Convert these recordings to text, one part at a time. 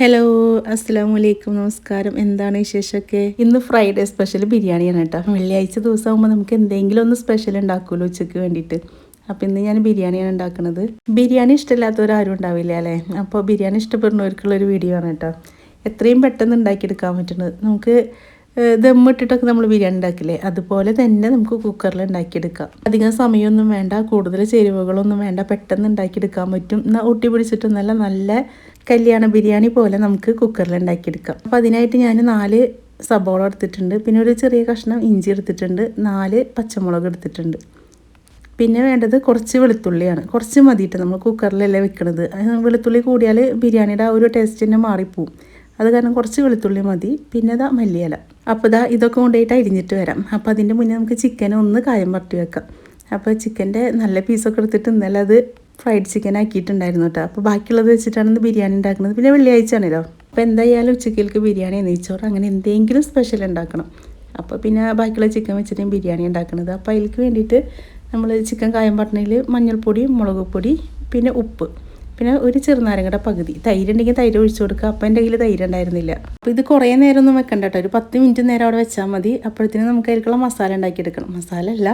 Hello അസ്സാം വലൈക്കും നമസ്കാരം. എന്താണ് വിശേഷമൊക്കെ? ഇന്ന് ഫ്രൈഡേ സ്പെഷ്യൽ ബിരിയാണിയാണ് കേട്ടോ. വെള്ളിയാഴ്ച ദിവസമാകുമ്പോൾ നമുക്ക് എന്തെങ്കിലും ഒന്ന് സ്പെഷ്യൽ ഉണ്ടാക്കുമല്ലോ ഉച്ചയ്ക്ക് വേണ്ടിയിട്ട്. അപ്പോൾ ഇന്ന് ഞാൻ ബിരിയാണിയാണ് ഉണ്ടാക്കുന്നത്. ബിരിയാണി ഇഷ്ടമില്ലാത്തവരാരും ഉണ്ടാവില്ല അല്ലേ? അപ്പോൾ ബിരിയാണി ഇഷ്ടപ്പെടുന്നവർക്കുള്ളൊരു വീഡിയോ ആണ് കേട്ടോ. എത്രയും പെട്ടെന്ന് ഉണ്ടാക്കിയെടുക്കാൻ പറ്റുന്നത്. നമുക്ക് ദമ്മിട്ടിട്ടൊക്കെ നമ്മൾ ബിരിയാണി ഉണ്ടാക്കില്ലേ? അതുപോലെ തന്നെ നമുക്ക് കുക്കറിൽ ഉണ്ടാക്കിയെടുക്കാം. അധികം സമയമൊന്നും വേണ്ട കൂടുതൽ ചേരുവകളൊന്നും വേണ്ട പെട്ടെന്ന് ഉണ്ടാക്കിയെടുക്കാൻ പറ്റും. എന്നാൽ ഒട്ടി പിടിച്ചിട്ടൊന്നല്ല നല്ല കല്യാണ ബിരിയാണി പോലെ നമുക്ക് കുക്കറിൽ ഉണ്ടാക്കിയെടുക്കാം. അപ്പോൾ അതിനായിട്ട് ഞാൻ നാല് സബോള എടുത്തിട്ടുണ്ട്. പിന്നെ ഒരു ചെറിയ കഷ്ണം ഇഞ്ചി എടുത്തിട്ടുണ്ട്. നാല് പച്ചമുളക് എടുത്തിട്ടുണ്ട്. പിന്നെ വേണ്ടത് കുറച്ച് വെളുത്തുള്ളിയാണ്. കുറച്ച് മതിയിട്ട് നമ്മൾ കുക്കറിലല്ലേ വെക്കണത്. വെളുത്തുള്ളി കൂടിയാൽ ബിരിയാണിയുടെ ആ ഒരു ടേസ്റ്റ് തന്നെ മാറിപ്പോവും. അത് കാരണം കുറച്ച് വെളുത്തുള്ളി മതി. പിന്നെ അതാ മല്ലിയില. അപ്പോൾ ഇതാ ഇതൊക്കെ കൊണ്ടുപോയിട്ട് അരിഞ്ഞിട്ട് വരാം. അപ്പോൾ അതിന്റെ മുന്നേ നമുക്ക് ചിക്കൻ ഒന്ന് കായം പറട്ടി വെക്കാം. അപ്പോൾ ചിക്കന്റെ നല്ല പീസൊക്കെ എടുത്തിട്ട് ഇന്നലെ അത് ഫ്രൈഡ് ചിക്കൻ ആക്കിയിട്ടുണ്ടായിരുന്നു കേട്ടോ. അപ്പോൾ ബാക്കിയുള്ളത് വെച്ചിട്ടാണ് ഇന്ന് ബിരിയാണി ഉണ്ടാക്കുന്നത്. പിന്നെ വെള്ളിയാഴ്ച ആണല്ലോ അപ്പോൾ എന്തായാലും ഉച്ചക്കേൾക്ക് ബിരിയാണി നെയ്ച്ചോറ് അങ്ങനെ എന്തെങ്കിലും സ്പെഷ്യൽ ഉണ്ടാക്കണം. അപ്പോൾ പിന്നെ ബാക്കിയുള്ള ചിക്കൻ വെച്ചിട്ടും ബിരിയാണി ഉണ്ടാക്കുന്നത്. അപ്പോൾ അതിലേക്ക് വേണ്ടിയിട്ട് നമ്മൾ ചിക്കൻ കായം പട്ടണയിൽ മഞ്ഞൾപ്പൊടി മുളക് പൊടി പിന്നെ ഉപ്പ്. പിന്നെ ഒരു ചെറുനാരങ്ങയുടെ പകുതി. തൈരുണ്ടെങ്കിൽ തൈര് ഒഴിച്ചു കൊടുക്കുക അപ്പം എന്റെ കയ്യിൽ തൈര് ഉണ്ടായിരുന്നില്ല. അപ്പോൾ ഇത് കുറേ നേരം ഒന്നും വെക്കണ്ട കേട്ടോ. ഒരു പത്ത് മിനിറ്റ് നേരം അവിടെ വെച്ചാൽ മതി. അപ്പോഴത്തേനും നമുക്ക് അതിലേക്കുള്ള മസാല ഉണ്ടാക്കിയെടുക്കണം. മസാല അല്ല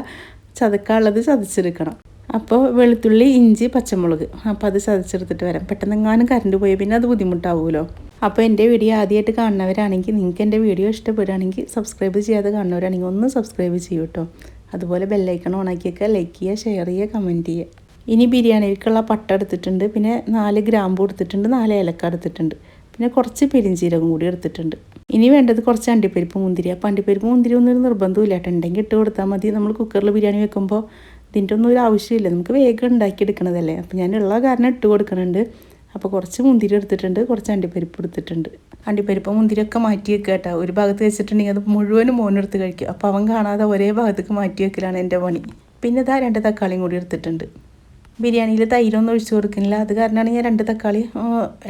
ചതക്കാനുള്ളത് ചതച്ചെടുക്കണം. അപ്പോൾ വെളുത്തുള്ളി ഇഞ്ചി പച്ചമുളക്. അപ്പോൾ അത് ചതച്ചെടുത്തിട്ട് വരാം. പെട്ടെന്ന് എങ്ങാനും കറണ്ട് പോയി പിന്നെ അത് ബുദ്ധിമുട്ടാവുമല്ലോ. അപ്പോൾ എന്റെ വീഡിയോ ആദ്യമായിട്ട് കാണുന്നവരാണെങ്കിൽ നിങ്ങൾക്ക് എന്റെ വീഡിയോ ഇഷ്ടപ്പെടുകയാണെങ്കിൽ സബ്സ്ക്രൈബ് ചെയ്യാതെ കാണുന്നവരാണെങ്കിൽ ഒന്ന് സബ്സ്ക്രൈബ് ചെയ്യൂ കേട്ടോ. അതുപോലെ ബെല്ലൈക്കൺ ഓണാക്കിയൊക്കെ ലൈക്ക് ചെയ്യുക ഷെയർ ചെയ്യുക കമന്റ് ചെയ്യുക. ഇനി ബിരിയാണിക്കുള്ള പട്ട എടുത്തിട്ടുണ്ട്. പിന്നെ നാല് ഗ്രാമ്പു എടുത്തിട്ടുണ്ട് നാല് ഏലക്ക എടുത്തിട്ടുണ്ട്. പിന്നെ കുറച്ച് പെരിഞ്ചീരകം കൂടി എടുത്തിട്ടുണ്ട്. ഇനി വേണ്ടത് കുറച്ച് അണ്ടിപ്പരിപ്പ് മുന്തിരി. അപ്പോൾ അണ്ടിപ്പരിപ്പ് മുന്തിരി ഒന്നും നിർബന്ധമില്ല ഉണ്ടെങ്കിൽ ഇട്ട് കൊടുത്താൽ മതി. നമ്മൾ കുക്കറിൽ ബിരിയാണി വെക്കുമ്പോൾ ഇതിന്റെ ഒന്നും ഒരു ആവശ്യമില്ല. നമുക്ക് വേഗം ഉണ്ടാക്കിയെടുക്കണതല്ലേ അപ്പോൾ ഞാൻ ഉള്ള കാരണം ഇട്ട് കൊടുക്കുന്നുണ്ട് അപ്പോൾ കുറച്ച് മുന്തിരി എടുത്തിട്ടുണ്ട് കുറച്ച് അണ്ടിപ്പരിപ്പ് എടുത്തിട്ടുണ്ട്. അണ്ടിപ്പരിപ്പ് മുന്തിരിയൊക്കെ മാറ്റി വെക്കുക കേട്ടോ. ഒരു ഭാഗത്ത് വെച്ചിട്ടുണ്ടെങ്കിൽ അത് മുഴുവനും മോനെടുത്ത് കഴിക്കും. അപ്പോൾ അവൻ കാണാതെ ഒരേ ഭാഗത്തേക്ക് മാറ്റി വെക്കലാണ് എന്റെ പണി. പിന്നെ ഇതാ രണ്ട് തക്കാളിയും കൂടി എടുത്തിട്ടുണ്ട്. ബിരിയാണിയിൽ തൈരൊന്നും ഒഴിച്ചു കൊടുക്കുന്നില്ല. അത് കാരണമാണ് ഞാൻ രണ്ട് തക്കാളി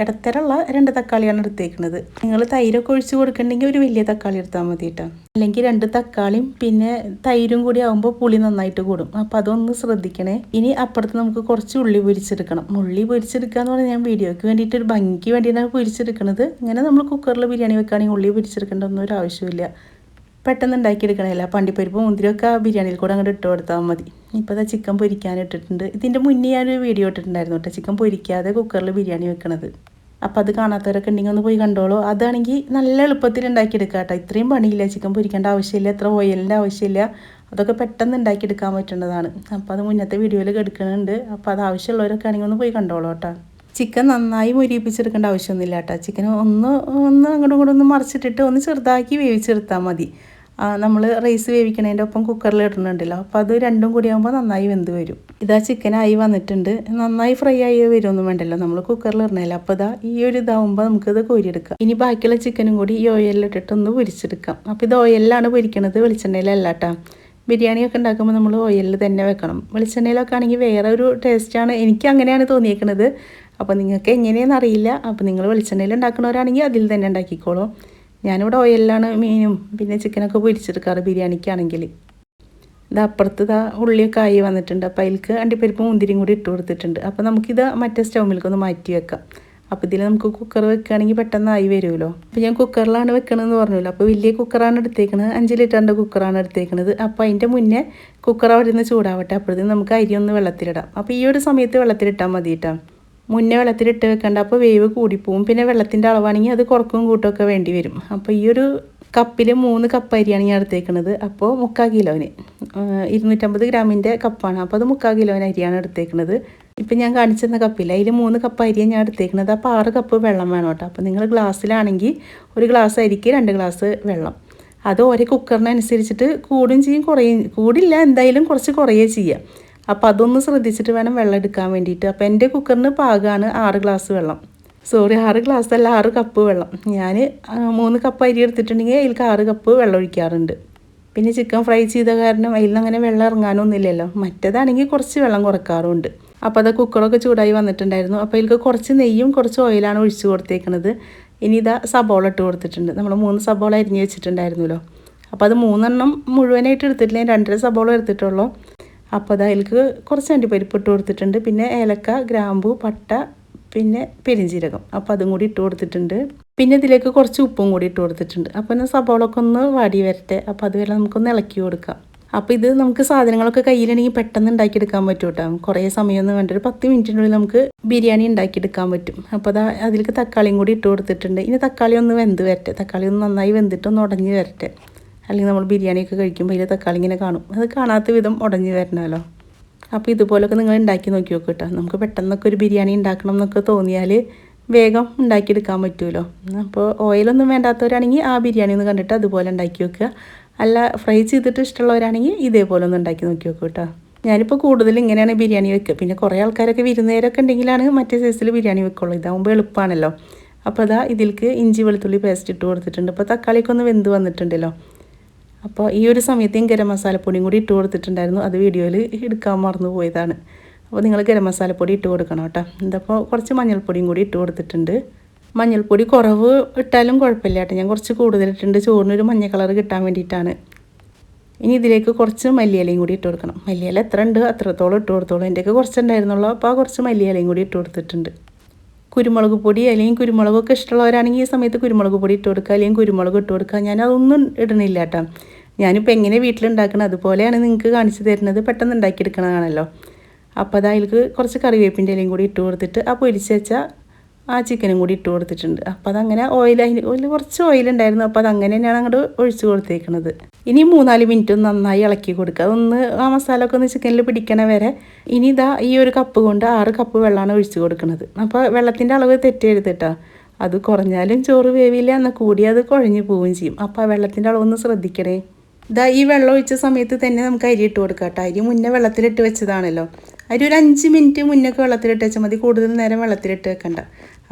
ഇടത്തരമുള്ള രണ്ട് തക്കാളിയാണ് എടുത്തേക്കുന്നത്. നിങ്ങൾ തൈരൊക്കെ ഒഴിച്ചു കൊടുക്കണമെങ്കിൽ ഒരു വലിയ തക്കാളി എടുത്താൽ മതി കേട്ടോ അല്ലെങ്കിൽ രണ്ട് തക്കാളിയും പിന്നെ തൈരും കൂടി ആകുമ്പോൾ പുളി നന്നായിട്ട് കൂടും. അപ്പോൾ അതൊന്ന് ശ്രദ്ധിക്കണേ. ഇനി അപ്പുറത്ത് നമുക്ക് കുറച്ച് ഉള്ളി പൊരിച്ചെടുക്കണം. ഉള്ളി പൊരിച്ചെടുക്കുക എന്ന് പറഞ്ഞാൽ ഞാൻ വീഡിയോയ്ക്ക് വേണ്ടിയിട്ട് ഒരു ഭംഗിക്ക് വേണ്ടിയിട്ടാണ് പൊരിച്ചെടുക്കുന്നത് ഇങ്ങനെ നമ്മൾ കുക്കറിൽ ബിരിയാണി വെക്കുകയാണെങ്കിൽ ഉള്ളി പൊരിച്ചെടുക്കേണ്ട ഒന്നും ഒരു ആവശ്യമില്ല പെട്ടെന്ന് ഉണ്ടാക്കിയെടുക്കണമല്ല പണ്ടിപ്പരിപ്പ് മുന്തിരിയൊക്കെ ബിരിയാണിയിൽ കൂടെ അങ്ങോട്ട് ഇട്ട് കൊടുത്താൽ മതി. ഇപ്പോൾ അതാ ചിക്കൻ പൊരിക്കാൻ ഇട്ടിട്ടുണ്ട്. ഇതിന്റെ മുന്നേ ഞാനൊരു വീഡിയോ ഇട്ടിട്ടുണ്ടായിരുന്നു കേട്ടോ. ചിക്കൻ പൊരിക്കാതെ കുക്കറിൽ ബിരിയാണി വെക്കണത്. അപ്പോൾ അത് കാണാത്തവരൊക്കെ ഉണ്ടെങ്കിൽ ഒന്ന് പോയി കണ്ടോളൂ. അതാണെങ്കിൽ നല്ല എളുപ്പത്തിൽ ഉണ്ടാക്കിയെടുക്കുക കേട്ടോ. ഇത്രയും പണിയില്ല? ചിക്കൻ പൊരിക്കേണ്ട ആവശ്യമില്ല. എത്ര ഓയിലിന്റെ ആവശ്യമില്ല. അതൊക്കെ പെട്ടെന്ന് ഉണ്ടാക്കിയെടുക്കാൻ പറ്റുന്നതാണ് അപ്പോൾ അത് മുന്നത്തെ വീഡിയോയിൽ കെടുക്കുന്നുണ്ട് അപ്പോൾ അത് ആവശ്യമുള്ളവരൊക്കെ ആണെങ്കിൽ ഒന്ന് പോയി കണ്ടോളൂ കേട്ടോ. ചിക്കൻ നന്നായി മുരിപ്പിച്ചെടുക്കേണ്ട ആവശ്യമൊന്നുമില്ല കേട്ടോ. ചിക്കൻ ഒന്ന് ഒന്ന് അങ്ങോട്ടും ഇങ്ങോട്ടും ഒന്ന് മറിച്ചിട്ടിട്ട് ഒന്ന് ചെറുതാക്കി വേവിച്ചെടുത്താൽ മതി. നമ്മൾ റൈസ് വേവിക്കണതിന്റെ ഒപ്പം കുക്കറിൽ ഇടുന്നുണ്ടല്ലോ അപ്പോൾ അത് രണ്ടും കൂടി ആകുമ്പോൾ നന്നായി വെന്ത് വരും. ഇതാ ചിക്കനായി വന്നിട്ടുണ്ട്. നന്നായി ഫ്രൈ ആയി വരുമൊന്നും വേണ്ടല്ലോ. നമ്മൾ കുക്കറിൽ ഇടണല്ലോ അപ്പോൾ ഇതാ ഈ ഒരു ഇതാവുമ്പോൾ നമുക്കിത് കോരിയെടുക്കാം. ഇനി ബാക്കിയുള്ള ചിക്കനും കൂടി ഈ ഓയിലിട്ടിട്ട് ഒന്ന് പൊരിച്ചെടുക്കാം. അപ്പോൾ ഇത് ഓയിലാണ് പൊരിക്കണത് വെളിച്ചെണ്ണയിലല്ല കേട്ടോ ബിരിയാണിയൊക്കെ ഉണ്ടാക്കുമ്പോൾ നമ്മൾ ഓയിലിൽ തന്നെ വെക്കണം. വെളിച്ചെണ്ണയിലൊക്കെ ആണെങ്കിൽ വേറെ ഒരു ടേസ്റ്റാണ് എനിക്ക് അങ്ങനെയാണ് തോന്നിയേക്കുന്നത് അപ്പോൾ നിങ്ങൾക്ക് എങ്ങനെയാണെന്ന് അറിയില്ല. അപ്പോൾ നിങ്ങൾ വെളിച്ചെണ്ണയിൽ ഉണ്ടാക്കുന്നവരാണെങ്കിൽ അതിൽ തന്നെ ഉണ്ടാക്കിക്കോളൂ ഞാനിവിടെ ഓയിലാണ് മീനും പിന്നെ ചിക്കനൊക്കെ പൊരിച്ചെടുക്കാറ് ബിരിയാണിക്കാണെങ്കിൽ. ഇത് അപ്പുറത്ത് ഇതാ ഉള്ളിയൊക്കെ ആയി വന്നിട്ടുണ്ട്. അപ്പോൾ അതിലേക്ക് അണ്ടിപ്പരിപ്പ് മുന്തിരിയും കൂടി ഇട്ട് കൊടുത്തിട്ടുണ്ട്. അപ്പോൾ നമുക്കിത് മറ്റേ സ്റ്റൗമിലേക്ക് ഒന്ന് മാറ്റി വെക്കാം. അപ്പോൾ ഇതിൽ നമുക്ക് കുക്കർ വെക്കുകയാണെങ്കിൽ പെട്ടെന്ന് ആയി വരുമല്ലോ അപ്പോൾ ഞാൻ കുക്കറിലാണ് വെക്കണമെന്ന് പറഞ്ഞല്ലോ. അപ്പോൾ വലിയ കുക്കറാണ് എടുത്തേക്കുന്നത് അഞ്ച് ലിറ്ററിന്റെ കുക്കറാണ് എടുത്തേക്കുന്നത് അപ്പോൾ അതിന്റെ മുന്നേ കുക്കർ അവിടെ നിന്ന് ചൂടാവട്ടെ. അപ്പോഴത്തേക്കും നമുക്ക് അരി ഒന്ന് വെള്ളത്തിലിടാം. അപ്പോൾ ഈ ഒരു സമയത്ത് വെള്ളത്തിലിട്ടാൽ മതി കേട്ടോ മുന്നേ വെള്ളത്തിലിട്ട് വെക്കേണ്ട. അപ്പോൾ വേവ് കൂടിപ്പോവും. പിന്നെ വെള്ളത്തിന്റെ അളവാണെങ്കിൽ അത് കുറക്കും കൂട്ടമൊക്കെ വേണ്ടി വരും. അപ്പോൾ ഈ ഒരു കപ്പിൽ മൂന്ന് കപ്പ് അരിയാണ് ഞാൻ എടുത്തേക്കുന്നത് അപ്പോൾ മുക്കാൽ കിലോന്. ഇരുന്നൂറ്റമ്പത് ഗ്രാമിന്റെ കപ്പാണ് അപ്പോൾ അത് മുക്കാൽ കിലോന് അരിയാണ് എടുത്തേക്കുന്നത് ഇപ്പം ഞാൻ കാണിച്ചിരുന്ന കപ്പില്ല അതിൽ മൂന്ന് കപ്പ് അരിയാണ് ഞാൻ എടുത്തേക്കുന്നത് അപ്പോൾ ആറ് കപ്പ് വെള്ളം വേണം കേട്ടോ. അപ്പോൾ നിങ്ങൾ ഗ്ലാസ്സിലാണെങ്കിൽ ഒരു ഗ്ലാസ് അരിക്ക് രണ്ട് ഗ്ലാസ് വെള്ളം. അത് ഓരോ കുക്കറിനനുസരിച്ചിട്ട് കൂടും ചെയ്യും കുറയും. കൂടില്ല എന്തായാലും കുറച്ച് കുറയേ ചെയ്യാം. അപ്പോൾ അതൊന്ന് ശ്രദ്ധിച്ചിട്ട് വേണം വെള്ളം എടുക്കാൻ വേണ്ടിയിട്ട്. അപ്പോൾ എന്റെ കുക്കറിന് പാകമാണ് ആറ് ഗ്ലാസ് വെള്ളം. സോറി ആറ് ഗ്ലാസ് അല്ല ആറ് കപ്പ് വെള്ളം. ഞാൻ മൂന്ന് കപ്പ് അരി എടുത്തിട്ടുണ്ടെങ്കിൽ അതിലേക്ക് ആറ് കപ്പ് വെള്ളം ഒഴിക്കാറുണ്ട്. പിന്നെ ചിക്കൻ ഫ്രൈ ചെയ്ത കാരണം അതിൽ അങ്ങനെ വെള്ളം ഇറങ്ങാനൊന്നുമില്ലല്ലോ. മറ്റേതാണെങ്കിൽ കുറച്ച് വെള്ളം കുറക്കാറുമുണ്ട് അപ്പോൾ അത് കുക്കറൊക്കെ ചൂടായി വന്നിട്ടുണ്ടായിരുന്നു. അപ്പോൾ അതിൽക്ക് കുറച്ച് നെയ്യും കുറച്ച് ഓയിലാണ് ഒഴിച്ച് കൊടുത്തേക്കുന്നത് ഇനി ഇതാ സബോള ഇട്ട് കൊടുത്തിട്ടുണ്ട്. നമ്മൾ മൂന്ന് സബോള അരിഞ്ഞ് വെച്ചിട്ടുണ്ടായിരുന്നല്ലോ. അപ്പോൾ അത് മൂന്നെണ്ണം മുഴുവനായിട്ട് എടുത്തിട്ടില്ല? രണ്ടര സബോള എടുത്തിട്ടുള്ളൂ. അപ്പോൾ അത് അതിലേക്ക് കുറച്ച് അണ്ടിപ്പരിപ്പ് ഇട്ട് കൊടുത്തിട്ടുണ്ട്. പിന്നെ ഏലക്ക ഗ്രാമ്പു പട്ട പിന്നെ പെരിഞ്ചീരകം. അപ്പോൾ അതും കൂടി ഇട്ട് കൊടുത്തിട്ടുണ്ട്. പിന്നെ ഇതിലേക്ക് കുറച്ച് ഉപ്പും കൂടി ഇട്ട് കൊടുത്തിട്ടുണ്ട്. അപ്പോൾ ഒന്ന് സബോളൊക്കെ ഒന്ന് വാടി വരട്ടെ. അപ്പോൾ അതുവരെ നമുക്കൊന്ന് ഇളക്കി കൊടുക്കാം. അപ്പോൾ ഇത് നമുക്ക് സാധനങ്ങളൊക്കെ കയ്യിലുണ്ടെങ്കിൽ പെട്ടെന്ന് ഉണ്ടാക്കിയെടുക്കാൻ പറ്റും കേട്ടോ. കുറേ സമയമൊന്നും വേണ്ട. ഒരു പത്ത് മിനിറ്റിനുള്ളിൽ നമുക്ക് ബിരിയാണി ഉണ്ടാക്കിയെടുക്കാൻ പറ്റും. അപ്പോൾ അതാ അതിലേക്ക് തക്കാളിയും കൂടി ഇട്ട് കൊടുത്തിട്ടുണ്ട്. ഇനി തക്കാളി ഒന്ന് വെന്ത് വരട്ടെ. തക്കാളി ഒന്ന് നന്നായി വെന്തിട്ട് ഒന്ന് ഉടഞ്ഞ് വരട്ടെ. അല്ലെങ്കിൽ നമ്മൾ ബിരിയാണിയൊക്കെ കഴിക്കുമ്പോൾ അതിൽ തക്കാളി ഇങ്ങനെ കാണും. അത് കാണാത്ത വിധം ഉടഞ്ഞു വരണമല്ലോ അപ്പോൾ ഇതുപോലൊക്കെ നിങ്ങൾ ഉണ്ടാക്കി നോക്കി നോക്കുക കേട്ടോ. നമുക്ക് പെട്ടെന്നൊക്കെ ഒരു ബിരിയാണി ഉണ്ടാക്കണം എന്നൊക്കെ തോന്നിയാൽ വേഗം ഉണ്ടാക്കിയെടുക്കാൻ പറ്റുമല്ലോ അപ്പോൾ ഓയിലൊന്നും വേണ്ടാത്തവരാണെങ്കിൽ ആ ബിരിയാണി ഒന്ന് കണ്ടിട്ട് അതുപോലെ ഉണ്ടാക്കി വെക്കുക അല്ല ഫ്രൈ ചെയ്തിട്ട് ഇഷ്ടമുള്ളവരാണെങ്കിൽ ഇതേപോലെ ഒന്ന് ഉണ്ടാക്കി നോക്കി വെക്കുക കേട്ടോ. ഞാനിപ്പോൾ കൂടുതൽ ഇങ്ങനെയാണ് ബിരിയാണി വെക്കുക. പിന്നെ കുറേ ആൾക്കാരൊക്കെ വിരുന്നേരൊക്കെ ഉണ്ടെങ്കിലാണ് മറ്റേ സൈസിൽ ബിരിയാണി വെക്കുള്ളൂ. ഇതാകുമ്പോൾ എളുപ്പമാണല്ലോ അപ്പോൾ അതാ ഇതിൽക്ക് ഇഞ്ചി വെളുത്തുള്ളി പേസ്റ്റ് ഇട്ട് കൊടുത്തിട്ടുണ്ട്. ഇപ്പോൾ തക്കാളിയൊക്കെ ഒന്ന് വെന്ത് വന്നിട്ടുണ്ടല്ലോ. അപ്പോൾ ഈ ഒരു സമയത്ത് ഗരം മസാലപ്പൊടിയും കൂടി ഇട്ട് കൊടുത്തിട്ടുണ്ടായിരുന്നു. അത് വീഡിയോയിൽ എടുക്കാൻ മറന്നു പോയതാണ്. അപ്പോൾ നിങ്ങൾ ഗരം മസാലപ്പൊടി ഇട്ട് കൊടുക്കണം കേട്ടോ. ഇതപ്പോൾ കുറച്ച് മഞ്ഞൾപ്പൊടിയും കൂടി ഇട്ട് കൊടുത്തിട്ടുണ്ട്. മഞ്ഞൾപ്പൊടി കുറവ് ഇട്ടാലും കുഴപ്പമില്ല കേട്ടോ. ഞാൻ കുറച്ച് കൂടുതലിട്ടുണ്ട് ചോറിനൊരു മഞ്ഞ കളർ കിട്ടാൻ വേണ്ടിയിട്ടാണ്. ഇനി ഇതിലേക്ക് കുറച്ച് മല്ലിയിലയും കൂടി ഇട്ട് കൊടുക്കണം. മല്ലിയില എത്ര ഉണ്ട്? അത്രത്തോളം ഇട്ട് കൊടുത്തോളൂ. എന്റെയൊക്കെ കുറച്ചുണ്ടായിരുന്നുള്ളൂ. അപ്പോൾ കുറച്ച് മല്ലിയിലയും കൂടി ഇട്ട് കൊടുത്തിട്ടുണ്ട്. കുരുമുളക് പൊടി അല്ലെങ്കിൽ കുരുമുളകൊക്കെ ഇഷ്ടമുള്ളവരാണെങ്കിൽ ഈ സമയത്ത് കുരുമുളക് പൊടി ഇട്ട് കൊടുക്കുക. അല്ലെങ്കിൽ കുരുമുളക് ഇട്ട് കൊടുക്കുക. ഞാൻ അതൊന്നും ഇടണില്ല കേട്ടോ. ഞാനിപ്പോൾ എങ്ങനെ വീട്ടിലുണ്ടാക്കണം അതുപോലെയാണ് നിങ്ങൾക്ക് കാണിച്ചു തരുന്നത്. പെട്ടെന്ന് ഉണ്ടാക്കിയെടുക്കണതാണല്ലോ. അപ്പോൾ അത് അതിലേക്ക് കുറച്ച് കറിവേപ്പിന്റെ ഇലയും കൂടി ഇട്ട് കൊടുത്തിട്ട് ആ പൊരിച്ച് വെച്ച ആ ചിക്കനും കൂടി ഇട്ട് കൊടുത്തിട്ടുണ്ട്. അപ്പോൾ അതങ്ങനെ ഓയിൽ അതിന് ഓയിൽ കുറച്ച് ഓയിൽ ഉണ്ടായിരുന്നു. അപ്പോൾ അതങ്ങനെ തന്നെയാണ് അങ്ങോട്ട് ഒഴിച്ച് കൊടുത്തേക്കുന്നത് ഇനി മൂന്നാൽ മിനിറ്റ് നന്നായി ഇളക്കി കൊടുക്കുക അതൊന്ന് ആ മസാല ഒക്കെ ഒന്ന് ചിക്കനിൽ പിടിക്കണ വരെ ഇനി ഇതാ ഈ ഒരു കപ്പ് കൊണ്ട് ആറ് കപ്പ് വെള്ളമാണ് ഒഴിച്ച് കൊടുക്കുന്നത് അപ്പോൾ വെള്ളത്തിന്റെ അളവ് തെറ്റരുത് കേട്ടോ അത് കുറഞ്ഞാലും ചോറ് വേവില്ല എന്നാൽ കൂടി അത് കുഴഞ്ഞു പോവുകയും ചെയ്യും. അപ്പോൾ ആ വെള്ളത്തിന്റെ അളവൊന്ന് ശ്രദ്ധിക്കണേ. ഇതാ ഈ വെള്ളം ഒഴിച്ച സമയത്ത് തന്നെ നമുക്ക് അരി ഇട്ട് കൊടുക്കാം കേട്ടോ. അരി മുന്നേ വെള്ളത്തിലിട്ട് വെച്ചതാണല്ലോ. അരി ഒരു അഞ്ച് മിനിറ്റ് മുന്നൊക്കെ വെള്ളത്തിലിട്ട് വെച്ചാൽ മതി. കൂടുതൽ നേരം വെള്ളത്തിലിട്ട് വെക്കണ്ട.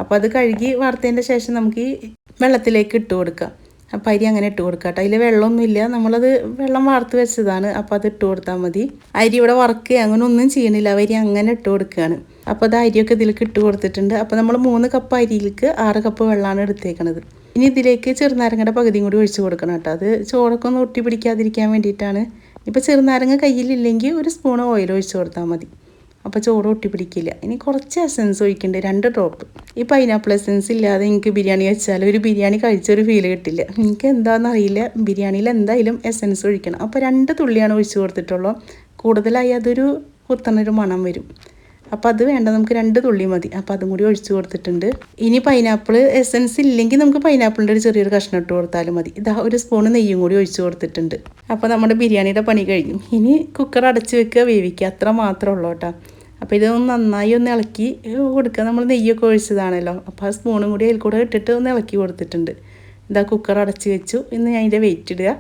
അപ്പോൾ അത് കഴുകി വറുത്തതിന്റെ ശേഷം നമുക്ക് ഈ വെള്ളത്തിലേക്ക് ഇട്ട് കൊടുക്കാം. അപ്പം അരി അങ്ങനെ ഇട്ട് കൊടുക്കാം കേട്ടോ. അതിൽ വെള്ളമൊന്നുമില്ല. നമ്മളത് വെള്ളം വാർത്ത് വെച്ചതാണ്. അപ്പോൾ അത് ഇട്ട് കൊടുത്താൽ മതി. അരി ഇവിടെ വറുക്ക് അങ്ങനെ ഒന്നും ചെയ്യണില്ല. അരി അങ്ങനെ ഇട്ട് കൊടുക്കുകയാണ് അപ്പോൾ അത് അരിയൊക്കെ ഇതിലേക്ക് ഇട്ട് കൊടുത്തിട്ടുണ്ട്. അപ്പോൾ നമ്മൾ മൂന്ന് കപ്പ് അരിയിലേക്ക് ആറ് കപ്പ് വെള്ളമാണ് എടുത്തേക്കണത്. ഇനി ഇതിലേക്ക് ചെറുനാരങ്ങയുടെ പകുതിയും കൂടി ഒഴിച്ചു കൊടുക്കണം കേട്ടോ. അത് ചോറൊക്കെ ഒന്ന് ഒട്ടി പിടിക്കാതിരിക്കാൻ വേണ്ടിയിട്ടാണ്. ഇപ്പോൾ ചെറുനാരങ്ങ കയ്യിലില്ലെങ്കിൽ ഒരു സ്പൂൺ ഓയിൽ ഒഴിച്ചു കൊടുത്താൽ മതി. അപ്പോൾ ചോറ് ഒട്ടി പിടിക്കില്ല ഇനി കുറച്ച് എസൻസ് ഒഴിക്കുന്നുണ്ട് രണ്ട് ഡ്രോപ്പ് ഈ പൈനാപ്പിൾ എസൻസ് ഇല്ലാതെ എനിക്ക് ബിരിയാണി വെച്ചാൽ ഒരു ബിരിയാണി കഴിച്ചൊരു ഫീൽ കിട്ടില്ല. എനിക്ക് എന്താണെന്ന് അറിയില്ല. ബിരിയാണിയിൽ എന്തായാലും എസൻസ് ഒഴിക്കണം. അപ്പോൾ രണ്ട് തുള്ളിയാണ് ഒഴിച്ചു കൊടുത്തിട്ടുള്ളൂ. കൂടുതലായി അതൊരു കുത്തണൊരു മണം വരും. അപ്പോൾ അത് വേണ്ട നമുക്ക് രണ്ട് തുള്ളി മതി. അപ്പോൾ അതും കൂടി ഒഴിച്ചു കൊടുത്തിട്ടുണ്ട്. ഇനി പൈനാപ്പിൾ എസൻസ് ഇല്ലെങ്കിൽ നമുക്ക് പൈനാപ്പിളിന്റെ ഒരു ചെറിയൊരു കഷ്ണം ഇട്ട് കൊടുത്താലും മതി. ഇതാ ഒരു സ്പൂൺ നെയ്യും കൂടി ഒഴിച്ചു കൊടുത്തിട്ടുണ്ട്. അപ്പോൾ നമ്മുടെ ബിരിയാണിയുടെ പണി കഴിഞ്ഞു. ഇനി കുക്കർ അടച്ച് വെക്കുക വേവിക്കുക. അത്ര മാത്രമേ ഉള്ളൂ കേട്ടോ. അപ്പോൾ ഇതൊന്ന് നന്നായി ഒന്ന് ഇളക്കി കൊടുക്കുക. നമ്മൾ നെയ്യൊക്കെ ഒഴിച്ചതാണല്ലോ. അപ്പോൾ ആ സ്പൂണും കൂടി അതിൽ കൂടെ ഇട്ടിട്ട് ഒന്ന് ഇളക്കി കൊടുത്തിട്ടുണ്ട്. ഇതാ കുക്കർ അടച്ച് വെച്ചു. ഇന്ന് ഞാൻ അതിന്റെ വെയിറ്റ് ഇടുക.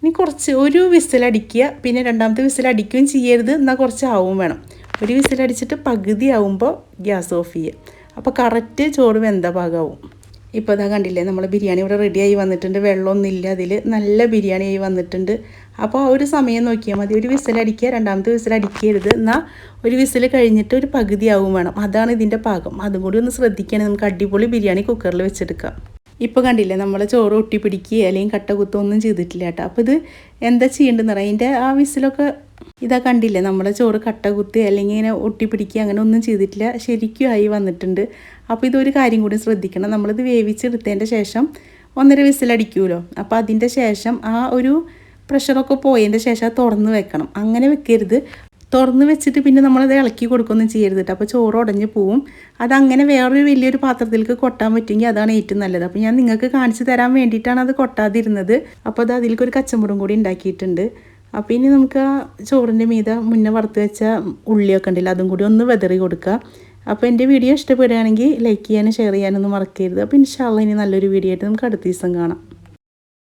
ഇനി കുറച്ച് ഒരു വിസിലടിക്കുക. പിന്നെ രണ്ടാമത്തെ വിസിലടിക്കുകയും ചെയ്യരുത്. എന്നാൽ കുറച്ച് ആവും വേണം. ഒരു വിസിലടിച്ചിട്ട് പകുതി ആവുമ്പോൾ ഗ്യാസ് ഓഫ് ചെയ്യുക അപ്പോൾ കറക്റ്റ് ചോറ് വെന്ത ഭാഗമാവും ഇപ്പോൾ ഇതാ കണ്ടില്ലേ നമ്മൾ ബിരിയാണി ഇവിടെ റെഡിയായി വന്നിട്ടുണ്ട്. വെള്ളമൊന്നുമില്ല അതിൽ നല്ല ബിരിയാണി ആയി വന്നിട്ടുണ്ട്. അപ്പോൾ ആ ഒരു സമയം നോക്കിയാൽ മതി. ഒരു വിസിലടിക്കുക രണ്ടാമത്തെ വിസിലടിക്കരുത്. എന്നാൽ ഒരു വിസിൽ കഴിഞ്ഞിട്ട് ഒരു പകുതി ആവും വേണം. അതാണ് ഇതിന്റെ പാകം. അതും കൂടി ഒന്ന് ശ്രദ്ധിക്കുകയാണെങ്കിൽ നമുക്ക് അടിപൊളി ബിരിയാണി കുക്കറിൽ വെച്ചെടുക്കാം. ഇപ്പോൾ കണ്ടില്ലേ നമ്മൾ ചോറ് ഒട്ടി അല്ലെങ്കിൽ കട്ട കുത്തൊന്നും ചെയ്തിട്ടില്ല കേട്ടോ. അപ്പോൾ ഇത് എന്താ ചെയ്യേണ്ടതെന്ന് പറയാം അതിന്റെ ആ വിസിലൊക്കെ ഇതാ കണ്ടില്ലേ നമ്മൾ ചോറ് കട്ട കുത്തി അല്ലെങ്കിൽ ഇങ്ങനെ ഒട്ടി പിടിക്കുക അങ്ങനെ ഒന്നും ചെയ്തിട്ടില്ല. ശരിക്കും ആയി വന്നിട്ടുണ്ട്. അപ്പോൾ ഇതൊരു കാര്യം കൂടി ശ്രദ്ധിക്കണം. നമ്മളിത് വേവിച്ചെടുത്തതിന്റെ ശേഷം ഒന്നര വിസിലടിക്കുമല്ലോ അപ്പോൾ അതിന്റെ ശേഷം ആ ഒരു പ്രഷറൊക്കെ പോയതിന്റെ ശേഷം തുറന്ന് വെക്കണം. അങ്ങനെ വെക്കരുത്. തുറന്ന് വെച്ചിട്ട് പിന്നെ നമ്മളത് ഇളക്കി കൊടുക്കുകയൊന്നും ചെയ്യരുത് അപ്പോൾ ചോറ് ഉടഞ്ഞ് പോവും. അതങ്ങനെ വേറൊരു വലിയൊരു പാത്രത്തിലേക്ക് കൊട്ടാൻ പറ്റുമെങ്കിൽ അതാണ് ഏറ്റവും നല്ലത്. അപ്പോൾ ഞാൻ നിങ്ങൾക്ക് കാണിച്ചു തരാൻ വേണ്ടിയിട്ടാണ് അത് കൊട്ടാതിരുന്നത്. അപ്പോൾ അത് അതിലേക്ക് ഒരു കച്ചമ്പറും കൂടി ഉണ്ടാക്കിയിട്ടുണ്ട്. അപ്പോൾ ഇനി നമുക്ക് ആ ചോറിന്റെ മീത മുന്നേ വറുത്ത് വെച്ച ഉള്ളിയൊക്കെ ഉണ്ടല്ലോ അതും കൂടി ഒന്ന് വെതറി കൊടുക്കുക. അപ്പോൾ എന്റെ വീഡിയോ ഇഷ്ടപ്പെടുകയാണെങ്കിൽ ലൈക്ക് ചെയ്യാനും ഷെയർ ചെയ്യാനൊന്നും മറക്കരുത്. അപ്പോൾ ഇൻഷാല്ല ഇനി നല്ലൊരു വീഡിയോ ആയിട്ട് നമുക്ക് അടുത്ത ദിവസം കാണാം.